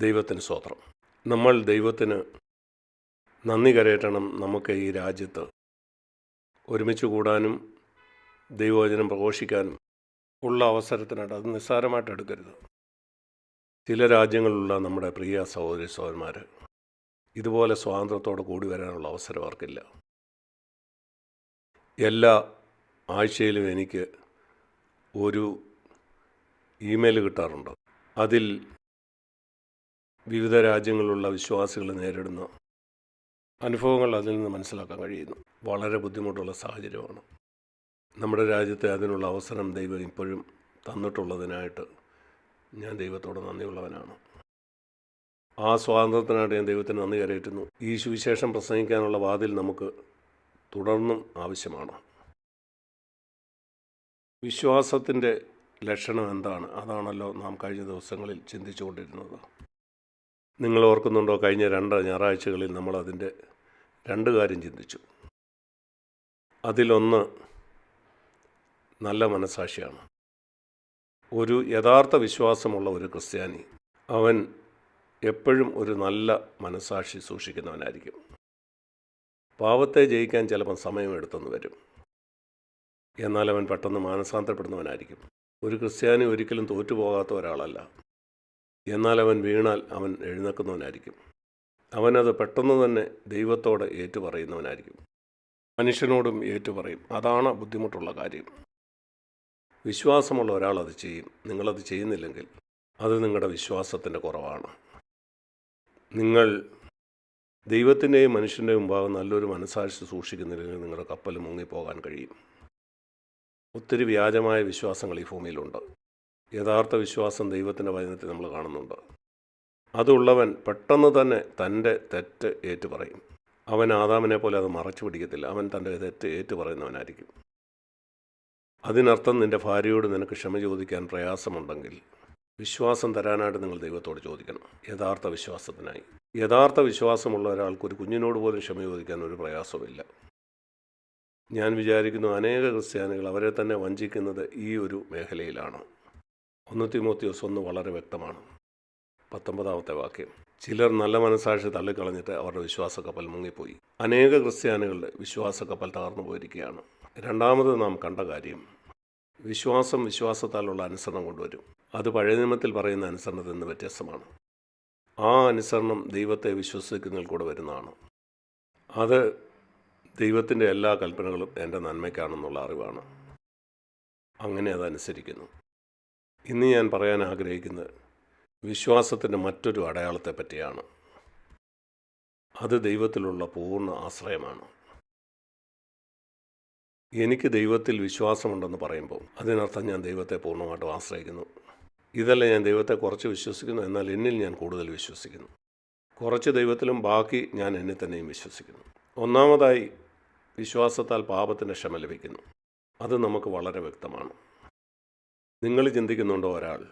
ദൈവത്തിന് സ്വത്രം. നമ്മൾ ദൈവത്തിന് നന്ദി കരയറ്റണം നമുക്ക് ഈ രാജ്യത്ത്. ഒരുമിച്ച് കൂടാനും ദൈവവചനം പ്രഘോഷിക്കാനും ഉള്ള അവസരത്തിനായിട്ട് അത് നിസ്സാരമായിട്ട് എടുക്കരുത്. ചില രാജ്യങ്ങളിലുള്ള നമ്മുടെ പ്രിയ സഹോദരി സഹോദരന്മാർ ഇതുപോലെ സ്വാതന്ത്ര്യത്തോടെ കൂടി വരാനുള്ള അവസരം അവർക്കില്ല. എല്ലാ ആഴ്ചയിലും എനിക്ക് ഒരു ഇമെയിൽ കിട്ടാറുണ്ട്. അതിൽ വിവിധ രാജ്യങ്ങളിലുള്ള വിശ്വാസികൾ നേരിടുന്ന അനുഭവങ്ങൾ അതിൽ നിന്ന് മനസ്സിലാക്കാൻ കഴിയുന്നു. വളരെ ബുദ്ധിമുട്ടുള്ള സാഹചര്യമാണ്. നമ്മുടെ രാജ്യത്തെ അതിനുള്ള അവസരം ദൈവം ഇപ്പോഴും തന്നിട്ടുള്ളതിനായിട്ട് ഞാൻ ദൈവത്തോട് നന്ദിയുള്ളവനാണ്. ആ സ്വാതന്ത്ര്യത്തിനായിട്ട് ഞാൻ ദൈവത്തിന് നന്ദി കരയറ്റുന്നു. ഈ സുവിശേഷം പ്രസംഗിക്കാനുള്ള വാതിൽ നമുക്ക് തുടർന്നും ആവശ്യമാണ്. വിശ്വാസത്തിന്റെ ലക്ഷണം എന്താണ്? അതാണല്ലോ നാം കഴിഞ്ഞ ദിവസങ്ങളിൽ ചിന്തിച്ചുകൊണ്ടിരുന്നത്. നിങ്ങൾ ഓർക്കുന്നുണ്ടോ? കഴിഞ്ഞ രണ്ട് ഞായറാഴ്ചകളിൽ നമ്മൾ അതിന്റെ രണ്ട് കാര്യം ചിന്തിച്ചു. അതിലൊന്ന് നല്ല മനസാക്ഷിയാണ്. ഒരു യഥാർത്ഥ വിശ്വാസമുള്ള ഒരു ക്രിസ്ത്യാനി അവൻ എപ്പോഴും ഒരു നല്ല മനസാക്ഷി സൂക്ഷിക്കുന്നവനായിരിക്കും. പാവത്തെ ജയിക്കാൻ ചിലപ്പം സമയമെടുത്തെന്ന് വരും. എന്നാൽ അവൻ പെട്ടെന്ന് മാനസാന്തരപ്പെടുന്നവനായിരിക്കും. ഒരു ക്രിസ്ത്യാനി ഒരിക്കലും തോറ്റുപോകാത്ത ഒരാളല്ല. എന്നാൽ അവൻ വീണാൽ അവൻ എഴുന്നേക്കുന്നവനായിരിക്കും അവനത് പെട്ടെന്ന് തന്നെ ദൈവത്തോട് ഏറ്റുപറയുന്നവനായിരിക്കും. മനുഷ്യനോടും ഏറ്റുപറയും. അതാണ് ബുദ്ധിമുട്ടുള്ള കാര്യം. വിശ്വാസമുള്ള ഒരാൾ അത് ചെയ്യും. നിങ്ങളത് ചെയ്യുന്നില്ലെങ്കിൽ അത് നിങ്ങളുടെ വിശ്വാസത്തിന്റെ കുറവാണ്. നിങ്ങൾ ദൈവത്തിന്റെയും മനുഷ്യന്റെയും ഭാഗം നല്ലൊരു മനസ്സാക്ഷി സൂക്ഷിക്കുന്നില്ലെങ്കിൽ നിങ്ങളുടെ കപ്പൽ മുങ്ങിപ്പോകാൻ കഴിയും. ഒത്തിരി വ്യാജമായ വിശ്വാസങ്ങൾ ഈ ഭൂമിയിലുണ്ട്. യഥാർത്ഥ വിശ്വാസം ദൈവത്തിന്റെ വചനത്തിൽ നമ്മൾ കാണുന്നുണ്ട്. അതുള്ളവൻ പെട്ടെന്ന് തന്നെ തന്റെ തെറ്റ് ഏറ്റുപറയും. അവൻ ആദാമിനെ പോലെ അത് മറച്ചു പിടിക്കത്തില്ല. അവൻ തന്റെ തെറ്റ് ഏറ്റുപറയുന്നവനായിരിക്കും. അതിനർത്ഥം നിന്റെ ഭാര്യയോട് നിനക്ക് ക്ഷമ ചോദിക്കാൻ പ്രയാസമുണ്ടെങ്കിൽ വിശ്വാസം തരാനായിട്ട് നിങ്ങൾ ദൈവത്തോട് ചോദിക്കണം. യഥാർത്ഥ വിശ്വാസത്തിനായി. യഥാർത്ഥ വിശ്വാസമുള്ള ഒരാൾക്ക് ഒരു കുഞ്ഞിനോട് പോലും ക്ഷമ ചോദിക്കാൻ ഒരു പ്രയാസമില്ല ഞാൻ വിചാരിക്കുന്നു അനേക ക്രിസ്ത്യാനികൾ അവരെ തന്നെ വഞ്ചിക്കുന്നത് ഈ ഒരു മേഖലയിലാണ്. ഒന്ന് തിമോത്തിയോസ് ഒന്ന് വളരെ വ്യക്തമാണ്. പത്തൊമ്പതാമത്തെ വാക്യം. ചിലർ നല്ല മനസാക്ഷി തള്ളിക്കളഞ്ഞിട്ട് അവരുടെ വിശ്വാസ കപ്പൽ മുങ്ങിപ്പോയി. അനേക ക്രിസ്ത്യാനികളുടെ വിശ്വാസ കപ്പൽ തകർന്നു പോയിരിക്കുകയാണ്. രണ്ടാമത് നാം കണ്ട കാര്യം വിശ്വാസം വിശ്വാസത്താലുള്ള അനുസരണം കൊണ്ടുവരും. അത് പഴയ നിയമത്തിൽ പറയുന്ന അനുസരണത്തിൽ നിന്ന് വ്യത്യസ്തമാണ്. ആ അനുസരണം ദൈവത്തെ വിശ്വസിക്കുന്നതിൽ കൂടെ വരുന്നതാണ്. അത് ദൈവത്തിന്റെ എല്ലാ കൽപ്പനകളും എന്റെ നന്മയ്ക്കാണെന്നുള്ള അറിവാണ്. അങ്ങനെ അതനുസരിക്കുന്നു. ഇന്ന് ഞാൻ പറയാൻ ആഗ്രഹിക്കുന്നത് വിശ്വാസത്തിന്റെ മറ്റൊരു അടയാളത്തെ പറ്റിയാണ്. അത് ദൈവത്തിലുള്ള പൂർണ ആശ്രയമാണ്. എനിക്ക് ദൈവത്തിൽ വിശ്വാസമുണ്ടെന്ന് പറയുമ്പോൾ അതിനർത്ഥം ഞാൻ ദൈവത്തെ പൂർണമായിട്ടും ആശ്രയിക്കുന്നു. ഇതല്ല ഞാൻ ദൈവത്തെ കുറച്ച് വിശ്വസിക്കുന്നു എന്നാൽ എന്നിൽ ഞാൻ കൂടുതൽ വിശ്വസിക്കുന്നു. കുറച്ച് ദൈവത്തിലും ബാക്കി ഞാൻ എന്നെ തന്നെയും വിശ്വസിക്കുന്നു. ഒന്നാമതായി വിശ്വാസത്താൽ പാപത്തിന്റെ ക്ഷമ ലഭിക്കുന്നു. അത് നമുക്ക് വളരെ വ്യക്തമാണ്. നിങ്ങൾ ചിന്തിക്കുന്നുണ്ടോ ഒരാൾ?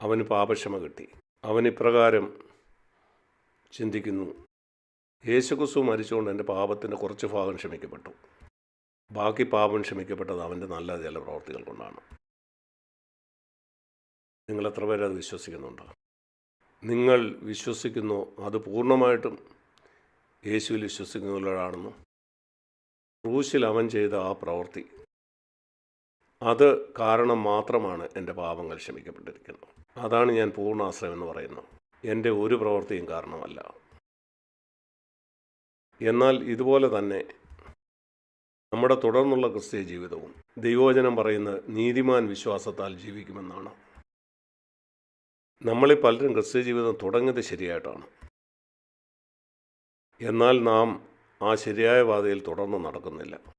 അവന് പാപക്ഷമ കിട്ടി. അവൻ ഇപ്രകാരം ചിന്തിക്കുന്നു. യേശുക്രിസ്തു മരിച്ചുകൊണ്ട് എന്റെ പാപത്തിന്റെ കുറച്ച് ഭാഗം ക്ഷമിക്കപ്പെട്ടു. ബാക്കി പാപം ക്ഷമിക്കപ്പെട്ടത് അവന്റെ നല്ല ചില പ്രവർത്തികൾ കൊണ്ടാണ്. നിങ്ങൾ എത്ര പേര് അത് വിശ്വസിക്കുന്നുണ്ടോ? നിങ്ങൾ വിശ്വസിക്കുന്നു അത് പൂർണമായിട്ടും യേശുവിൽ വിശ്വസിക്കുന്നവരാണെന്ന് ക്രൂശിൽ അവൻ ചെയ്ത ആ പ്രവൃത്തി അത് കാരണം മാത്രമാണ് എന്റെ പാപങ്ങൾ ക്ഷമിക്കപ്പെട്ടിരിക്കുന്നത്. അതാണ് ഞാൻ പൂർണാശ്രയം എന്ന് പറയുന്നത് എന്റെ ഒരു പ്രവൃത്തിയും കാരണമല്ല. എന്നാൽ ഇതുപോലെ തന്നെ നമ്മുടെ തുടർന്നുള്ള ക്രിസ്തീയ ജീവിതവും ദൈവോചനം പറയുന്ന നീതിമാൻ വിശ്വാസത്താൽ ജീവിക്കുമെന്നാണ്. നമ്മളിൽ പലരും ക്രിസ്തീയ ജീവിതം തുടങ്ങിയത് ശരിയായിട്ടാണ്. എന്നാൽ നാം ആ ശരിയായ പാതയിൽ തുടർന്ന് നടക്കുന്നില്ല.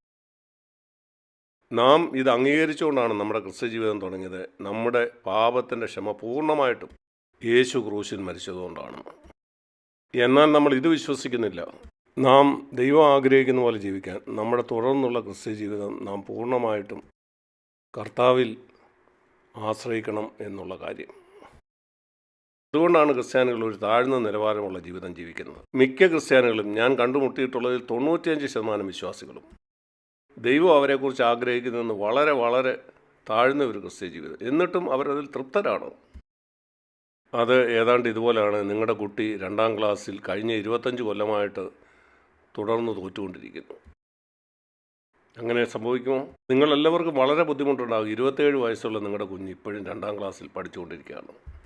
നാം ഇത് അംഗീകരിച്ചുകൊണ്ടാണ് നമ്മുടെ ക്രിസ്ത്യ ജീവിതം തുടങ്ങിയത്. നമ്മുടെ പാപത്തിന്റെ ക്ഷമ പൂർണമായിട്ടും യേശു ക്രൂശിൽ മരിച്ചതുകൊണ്ടാണ്. എന്നാൽ നമ്മൾ ഇത് വിശ്വസിക്കുന്നില്ല. നാം ദൈവം ആഗ്രഹിക്കുന്ന പോലെ ജീവിക്കാൻ നമ്മുടെ തുടർന്നുള്ള ക്രിസ്ത്യ ജീവിതം നാം പൂർണമായിട്ടും കർത്താവിൽ ആശ്രയിക്കണം എന്നുള്ള കാര്യം. അതുകൊണ്ടാണ് ക്രിസ്ത്യാനികൾ ഒരു താഴ്ന്ന നിലവാരമുള്ള ജീവിതം ജീവിക്കുന്നത്. മിക്ക ക്രിസ്ത്യാനികളും ഞാൻ കണ്ടുമുട്ടിയിട്ടുള്ളതിൽ തൊണ്ണൂറ്റിയഞ്ച് ശതമാനം വിശ്വാസികളും ദൈവം അവരെക്കുറിച്ച് ആഗ്രഹിക്കുന്നതെന്ന് വളരെ വളരെ താഴ്ന്ന ഒരു ക്രിസ്ത്യ ജീവിതം. എന്നിട്ടും അവരതിൽ തൃപ്തരാണോ? അത് ഏതാണ്ട് ഇതുപോലെയാണ് നിങ്ങളുടെ കുട്ടി രണ്ടാം ക്ലാസ്സിൽ കഴിഞ്ഞ ഇരുപത്തഞ്ച് കൊല്ലമായിട്ട് തുടർന്ന് തോറ്റുകൊണ്ടിരിക്കുന്നു. അങ്ങനെ സംഭവിക്കുമോ? നിങ്ങളെല്ലാവർക്കും വളരെ ബുദ്ധിമുട്ടുണ്ടാകും. ഇരുപത്തേഴ് വയസ്സുള്ള നിങ്ങളുടെ കുഞ്ഞ് ഇപ്പോഴും രണ്ടാം ക്ലാസ്സിൽ പഠിച്ചുകൊണ്ടിരിക്കുകയാണ്.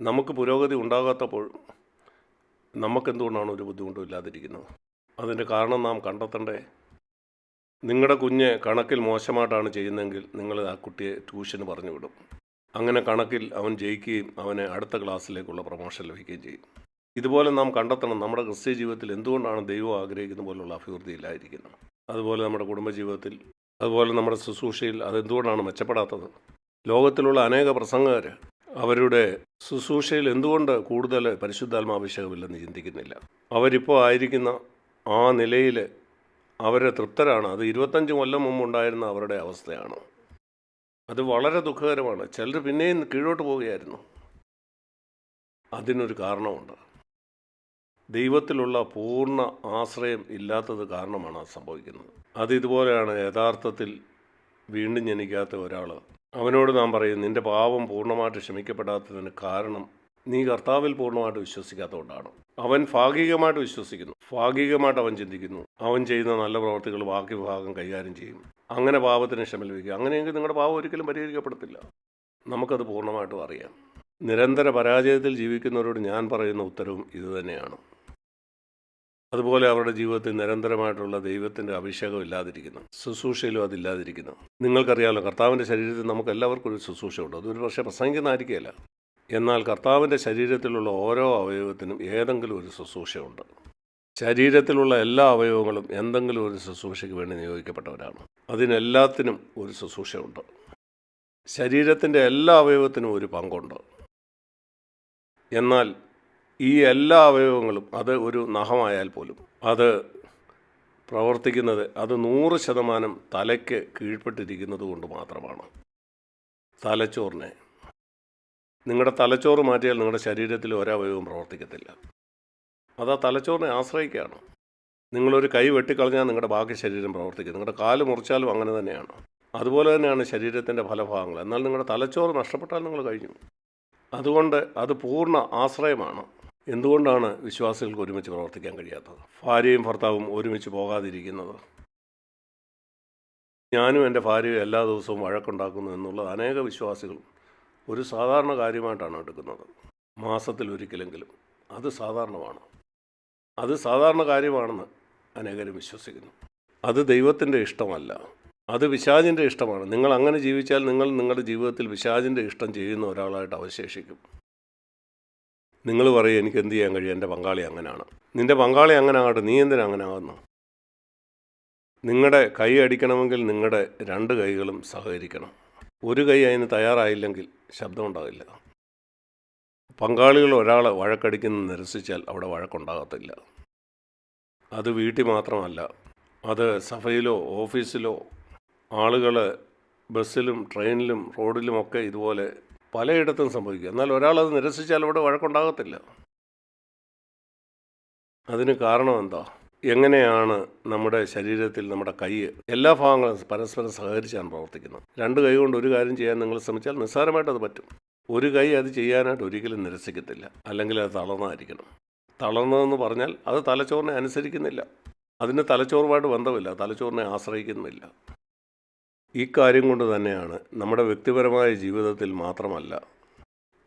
നമുക്ക് പുരോഗതി ഉണ്ടാകാത്തപ്പോൾ നമുക്കെന്തുകൊണ്ടാണ് ഒരു ബുദ്ധിമുട്ടും ഇല്ലാതിരിക്കുന്നത്? അതിന്റെ കാരണം നാം കണ്ടെത്തണ്ടേ? നിങ്ങളുടെ കുഞ്ഞ് കണക്കിൽ മോശമായിട്ടാണ് ചെയ്യുന്നതെങ്കിൽ നിങ്ങൾ ആ കുട്ടിയെ ട്യൂഷന് പറഞ്ഞു വിടും. അങ്ങനെ കണക്കിൽ അവൻ ജയിക്കുകയും അവനെ അടുത്ത ക്ലാസ്സിലേക്കുള്ള പ്രൊമോഷൻ ലഭിക്കുകയും ചെയ്യും. ഇതുപോലെ നാം കണ്ടെത്തണം നമ്മുടെ ക്രിസ്ത്യ ജീവിതത്തിൽ എന്തുകൊണ്ടാണ് ദൈവം ആഗ്രഹിക്കുന്ന പോലുള്ള അഭിവൃദ്ധി ഇല്ലായിരിക്കുന്നത് അതുപോലെ നമ്മുടെ കുടുംബജീവിതത്തിൽ അതുപോലെ നമ്മുടെ ശുശ്രൂഷയിൽ അതെന്തുകൊണ്ടാണ് മെച്ചപ്പെടാത്തത്? ലോകത്തിലുള്ള അനേക പ്രസംഗകർ അവരുടെ ശുശ്രൂഷയിൽ എന്തുകൊണ്ട് കൂടുതൽ പരിശുദ്ധാത്മാഭിഷേകമില്ലെന്ന് ചിന്തിക്കുന്നില്ല. അവരിപ്പോൾ ആയിരിക്കുന്ന ആ നിലയിൽ അവരെ തൃപ്തരാണ്. അത് ഇരുപത്തഞ്ച് കൊല്ലം മുമ്പ് ഉണ്ടായിരുന്ന അവരുടെ അവസ്ഥയാണ്. അത് വളരെ ദുഃഖകരമാണ്. ചിലർ പിന്നെയും കീഴോട്ട് പോവുകയായിരുന്നു. അതിനൊരു കാരണമുണ്ട്. ദൈവത്തിലുള്ള പൂർണ ആശ്രയം ഇല്ലാത്തത് കാരണമാണ് അത് സംഭവിക്കുന്നത്. അത് ഇതുപോലെയാണ്. യഥാർത്ഥത്തിൽ വീണ്ടും ജനിക്കാത്ത ഒരാൾ അവനോട് നാം പറയും നിന്റെ പാപം പൂർണമായിട്ട് ക്ഷമിക്കപ്പെടാത്തതിന് കാരണം നീ കർത്താവിൽ പൂർണമായിട്ട് വിശ്വസിക്കാത്തതുകൊണ്ടാണ്. അവൻ ഭാഗികമായിട്ട് വിശ്വസിക്കുന്നു. ഭാഗികമായിട്ട് അവൻ ചിന്തിക്കുന്നു. അവൻ ചെയ്യുന്ന നല്ല പ്രവർത്തികൾ ബാക്കി വിഭാഗം കൈകാര്യം ചെയ്യും. അങ്ങനെ പാപത്തിന് ക്ഷമ ലഭിക്കുക അങ്ങനെയെങ്കിൽ നിങ്ങളുടെ പാപം ഒരിക്കലും പരിഹരിക്കപ്പെടത്തില്ല. നമുക്കത് പൂർണമായിട്ടും അറിയാം. നിരന്തര പരാജയത്തിൽ ജീവിക്കുന്നവരോട് ഞാൻ പറയുന്ന ഉത്തരവും ഇതുതന്നെയാണ് അതുപോലെ അവരുടെ ജീവിതത്തിൽ നിരന്തരമായിട്ടുള്ള ദൈവത്തിന്റെ അഭിഷേകം ഇല്ലാതിരിക്കുന്നു. ശുശ്രൂഷയിലും അതില്ലാതിരിക്കുന്നു നിങ്ങൾക്കറിയാമല്ലോ കർത്താവിന്റെ ശരീരത്തിൽ നമുക്ക് എല്ലാവർക്കും ഒരു ശുശ്രൂഷയുണ്ട്. അതൊരു പക്ഷേ പ്രസംഗിക്കുന്നതായിരിക്കുകയില്ല എന്നാൽ കർത്താവിന്റെ ശരീരത്തിലുള്ള ഓരോ അവയവത്തിനും ഏതെങ്കിലും ഒരു ശുശ്രൂഷയുണ്ട്. ശരീരത്തിലുള്ള എല്ലാ അവയവങ്ങളും എന്തെങ്കിലും ഒരു ശുശ്രൂഷയ്ക്ക് വേണ്ടി നിയോഗിക്കപ്പെട്ടവരാണ്. അതിനെല്ലാത്തിനും ഒരു ശുശ്രൂഷയുണ്ട്. ശരീരത്തിന്റെ എല്ലാ അവയവത്തിനും ഒരു പങ്കുണ്ട്. എന്നാൽ ഈ എല്ലാ അവയവങ്ങളും അത് ഒരു നഖമായാൽ പോലും അത് പ്രവർത്തിക്കുന്നത് അത് നൂറ് ശതമാനം തലയ്ക്ക് കീഴ്പ്പെട്ടിരിക്കുന്നത് കൊണ്ട് മാത്രമാണ്. തലച്ചോറിനെ നിങ്ങളുടെ തലച്ചോറ് മാറ്റിയാൽ നിങ്ങളുടെ ശരീരത്തിൽ ഒരവയവും പ്രവർത്തിക്കത്തില്ല. അത് ആ തലച്ചോറിനെ ആശ്രയിക്കുകയാണ്. നിങ്ങളൊരു കൈ വെട്ടിക്കളഞ്ഞാൽ നിങ്ങളുടെ ബാക്കി ശരീരം പ്രവർത്തിക്കും. നിങ്ങളുടെ കാൽ മുറിച്ചാലും അങ്ങനെ തന്നെയാണ്. അതുപോലെ തന്നെയാണ് ശരീരത്തിന്റെ ഫലഭാഗങ്ങൾ. എന്നാൽ നിങ്ങളുടെ തലച്ചോറ് നഷ്ടപ്പെട്ടാൽ നിങ്ങൾ കഴിഞ്ഞു. അതുകൊണ്ട് അത് പൂർണ ആശ്രയമാണ്. എന്തുകൊണ്ടാണ് വിശ്വാസികൾക്ക് ഒരുമിച്ച് പ്രവർത്തിക്കാൻ കഴിയാത്തത്? ഭാര്യയും ഭർത്താവും ഒരുമിച്ച് പോകാതിരിക്കുന്നത്. ഞാനും എന്റെ ഭാര്യയും എല്ലാ ദിവസവും വഴക്കുണ്ടാക്കുന്നു എന്നുള്ളത് അനേക വിശ്വാസികൾ ഒരു സാധാരണ കാര്യമായിട്ടാണ് എടുക്കുന്നത്. മാസത്തിൽ ഒരിക്കലെങ്കിലും അത് സാധാരണമാണ്. അത് സാധാരണ കാര്യമാണെന്ന് അനേകരും വിശ്വസിക്കുന്നു. അത് ദൈവത്തിന്റെ ഇഷ്ടമല്ല. അത് വിശാജിന്റെ ഇഷ്ടമാണ്. നിങ്ങൾ അങ്ങനെ ജീവിച്ചാൽ നിങ്ങൾ നിങ്ങളുടെ ജീവിതത്തിൽ വിശാജിന്റെ ഇഷ്ടം ചെയ്യുന്ന ഒരാളായിട്ട് അവശേഷിക്കും. നിങ്ങൾ പറയും എനിക്ക് എന്ത് ചെയ്യാൻ കഴിയും? എന്റെ പങ്കാളി അങ്ങനെയാണ് നിന്റെ പങ്കാളി അങ്ങനെ ആകട്ടെ നീ എന്തിനാ അങ്ങനെ ആകുന്നു നിങ്ങളുടെ കൈ അടിക്കണമെങ്കിൽ നിങ്ങളുടെ രണ്ട് കൈകളും സഹകരിക്കണം. ഒരു കൈ അതിന് തയ്യാറായില്ലെങ്കിൽ ശബ്ദമുണ്ടാകില്ല. പങ്കാളികൾ ഒരാൾ വഴക്കടിക്കുന്ന നിരസിച്ചാൽ അവിടെ വഴക്കുണ്ടാകത്തില്ല. അത് വീട്ടിൽ മാത്രമല്ല അത് സഭയിലോ ഓഫീസിലോ ആളുകൾ ബസ്സിലും ട്രെയിനിലും റോഡിലുമൊക്കെ ഇതുപോലെ പലയിടത്തും സംഭവിക്കുക എന്നാൽ ഒരാളത് നിരസിച്ചാൽ അവിടെ വഴക്കുണ്ടാകത്തില്ല. അതിന് കാരണം എന്താ? എങ്ങനെയാണ് നമ്മുടെ ശരീരത്തിൽ നമ്മുടെ കൈ എല്ലാ ഭാഗങ്ങളും പരസ്പരം സഹകരിച്ചാണ് പ്രവർത്തിക്കുന്നത്? രണ്ട് കൈ കൊണ്ട് ഒരു കാര്യം ചെയ്യാൻ നിങ്ങൾ ശ്രമിച്ചാൽ നിസ്സാരമായിട്ട് അത് പറ്റും. ഒരു കൈ അത് ചെയ്യാനായിട്ട് ഒരിക്കലും നിരസിക്കത്തില്ല. അല്ലെങ്കിൽ അത് തളർന്നായിരിക്കണം. തളർന്നതെന്ന് പറഞ്ഞാൽ അത് തലച്ചോറിനെ അനുസരിക്കുന്നില്ല. അതിന് തലച്ചോറുമായിട്ട് ബന്ധമില്ല. തലച്ചോറിനെ ആശ്രയിക്കുന്നില്ല. ഈ കാര്യം കൊണ്ട് തന്നെയാണ് നമ്മുടെ വ്യക്തിപരമായ ജീവിതത്തിൽ മാത്രമല്ല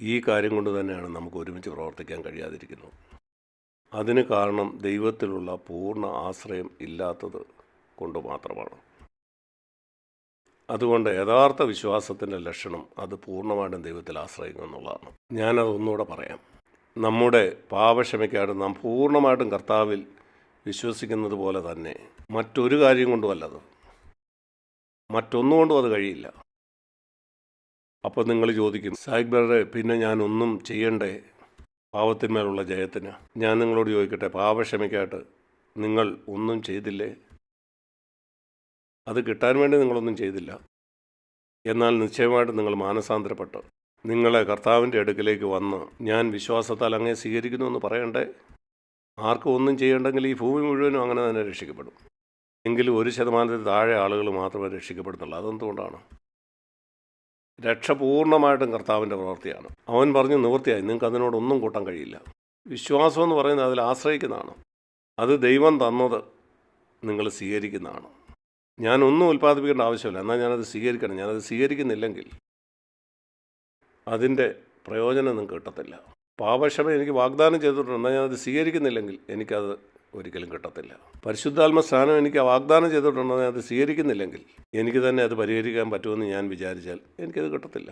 ഈ കാര്യം കൊണ്ട് തന്നെയാണ് നമുക്ക് ഒരുമിച്ച് പ്രവർത്തിക്കാൻ കഴിയാതിരിക്കുന്നത്. അതിന് കാരണം ദൈവത്തിലുള്ള പൂർണ ആശ്രയം ഇല്ലാത്തത് കൊണ്ട് മാത്രമാണ്. അതുകൊണ്ട് യഥാർത്ഥ വിശ്വാസത്തിന്റെ ലക്ഷണം അത് പൂർണമായിട്ടും ദൈവത്തിൽ ആശ്രയിക്കുക എന്നുള്ളതാണ്. ഞാനത് ഒന്നുകൂടെ പറയാം. നമ്മുടെ പാപക്ഷമയ്ക്കായിട്ട് നാം പൂർണമായിട്ടും കർത്താവിൽ വിശ്വസിക്കുന്നത് പോലെ തന്നെ മറ്റൊരു കാര്യം കൊണ്ടുമല്ലത് മറ്റൊന്നുകൊണ്ടും അത് കഴിയില്ല. അപ്പോൾ നിങ്ങൾ ചോദിക്കും സാഹിബ് ബ്രദറെ പിന്നെ ഞാനൊന്നും ചെയ്യണ്ടേ? പാവത്തിന്മേലുള്ള ജയത്തിന് ഞാൻ നിങ്ങളോട് ചോദിക്കട്ടെ പാവക്ഷമയ്ക്കായിട്ട് നിങ്ങൾ ഒന്നും ചെയ്തില്ലേ? അത് കിട്ടാൻ വേണ്ടി നിങ്ങളൊന്നും ചെയ്തില്ല. എന്നാൽ നിശ്ചയമായിട്ട് നിങ്ങൾ മാനസാന്തരപ്പെട്ട്. നിങ്ങളെ കർത്താവിന്റെ അടുക്കിലേക്ക് വന്ന് ഞാൻ വിശ്വാസത്താൽ അങ്ങേ സ്വീകരിക്കുന്നു എന്ന് പറയണ്ടേ? ആർക്കും ഒന്നും ചെയ്യണ്ടെങ്കിൽ ഈ ഭൂമി മുഴുവനും അങ്ങനെ തന്നെ രക്ഷിക്കപ്പെടും. എങ്കിലും ഒരു ശതമാനത്തിൽ താഴെ ആളുകൾ മാത്രമേ രക്ഷിക്കപ്പെടുന്നുള്ളൂ. അതെന്തുകൊണ്ടാണ്? രക്ഷ പൂർണമായിട്ടും കർത്താവിന്റെ പ്രവൃത്തിയാണ്. അവൻ പറഞ്ഞു നിവൃത്തിയായി നിങ്ങൾക്ക് അതിനോടൊന്നും കൂട്ടാൻ കഴിയില്ല. വിശ്വാസം എന്ന് പറയുന്നത് അതിൽ ആശ്രയിക്കുന്നതാണ്. അത് ദൈവം തന്നത് നിങ്ങൾ സ്വീകരിക്കുന്നതാണ്. ഞാനൊന്നും ഉൽപ്പാദിപ്പിക്കേണ്ട ആവശ്യമില്ല. എന്നാൽ ഞാനത് സ്വീകരിക്കണം. ഞാനത് സ്വീകരിക്കുന്നില്ലെങ്കിൽ അതിന്റെ പ്രയോജനം നിങ്ങൾക്ക് കിട്ടത്തില്ല. പാപക്ഷമ എനിക്ക് വാഗ്ദാനം ചെയ്തിട്ടുണ്ട്. എന്നാൽ ഞാനത് സ്വീകരിക്കുന്നില്ലെങ്കിൽ എനിക്കത് ഒരിക്കലും കിട്ടത്തില്ല. പരിശുദ്ധാത്മ സ്ഥാനം എനിക്ക് വാഗ്ദാനം ചെയ്തിട്ടുണ്ടെന്ന് അത് സ്വീകരിക്കുന്നില്ലെങ്കിൽ എനിക്ക് തന്നെ അത് പരിഹരിക്കാൻ പറ്റുമെന്ന് ഞാൻ വിചാരിച്ചാൽ എനിക്കത് കിട്ടത്തില്ല.